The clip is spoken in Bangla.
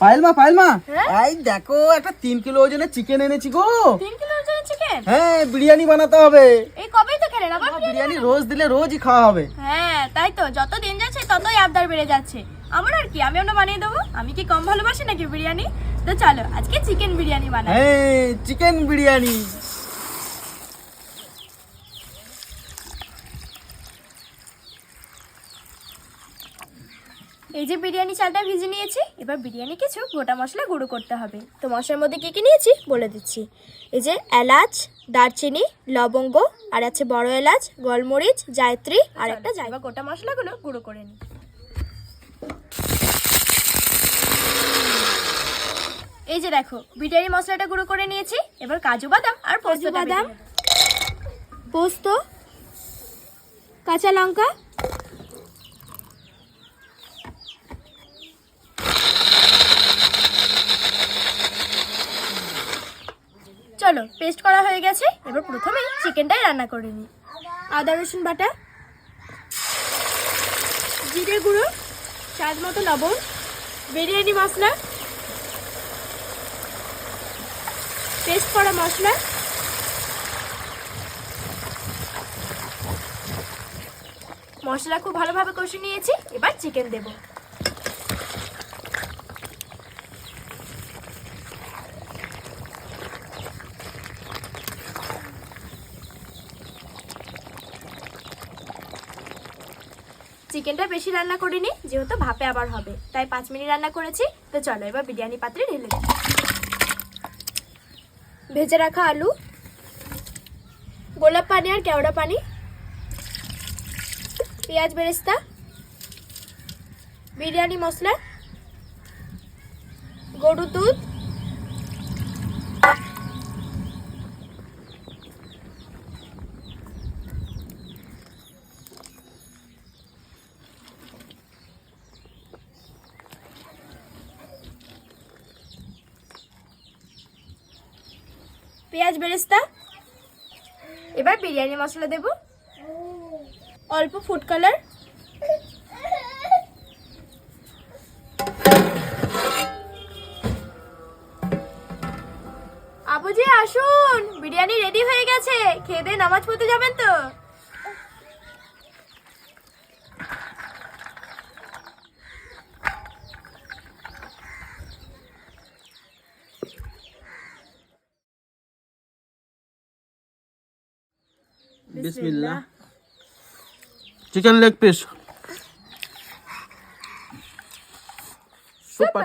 পায়েল মা পায়েল মা। হ্যাঁ? এই দেখো একটা তিন কিলো ওজনের চিকেন এনেছি গো। তিন কিলো ওজনের চিকেন হ্যাঁ বিরিয়ানি বানাতে হবে। এই কবেই তো খেলেন? আবার বিরিয়ানি রোজ দিলে রোজই খাওয়া হবে। হ্যাঁ তাই তো। যত দিন যাচ্ছে ততই আবদার বেড়ে যাচ্ছে। আমার আর কি আমি ওটা বানিয়ে দেবো। আমি কি কম ভালোবাসি নাকি বিরিয়ানি? তো চলো আজকে চিকেন বিরিয়ানি বানাই হ্যাঁ চিকেন বিরিয়ানি। এই যে বিরিয়ানি চালটা ভিজে নিয়েছি এবার বিরিয়ানি কিছু গোটা মশলা গুঁড়ো করতে হবে। তো মশলার মধ্যে কী কী নিয়েছি বলে দিচ্ছি। এই যে এলাচ দারচিনি লবঙ্গ আর আছে বড় এলাচ গোলমরিচ জায়ত্রী আর একটা জায়গা গোটা মশলাগুলো গুঁড়ো করে নিই। এই যে দেখো বিরিয়ানি মশলাটা গুঁড়ো করে নিয়েছি এবার কাজু বাদাম আর পোস্ত বাদাম পোস্ত কাঁচা লঙ্কা চলো পেস্ট করা হয়ে গেছে। এবার প্রথমে চিকেনটাই রান্না করে নিই। আদা, রসুন বাটা, জিরে গুঁড়ো, স্বাদ মতো লবণ, বিরিয়ানি মশলা পেস্ট করা মশলা মশলা খুব ভালোভাবে কষে নিয়েছি। এবার চিকেন দেবো। চিকেনটা বেশি রান্না করিনি, যেহেতু ভাপে আবার হবে তাই পাঁচ মিনিট রান্না করেছি, তো চলো এবার বিরিয়ানি পাত্রে ঢেলে দিই। ভেজে রাখা আলু, গোলাপ পানি আর কেওড়া পানি, পেঁয়াজ বেরেস্তা, বিরিয়ানি মশলা, গরুর দুধ পেঁয়াজ বেরেস্তা। এবার বিরিয়ানি মশলা দেব। অল্প ফুড কালার আবুজি, আসুন। বিরিয়ানি রেডি হয়ে গেছে। খেয়ে দিয়ে নামাজ পড়তে যাবেন তো? बिस्मिल्लाह चिकन लेग पीस सुपर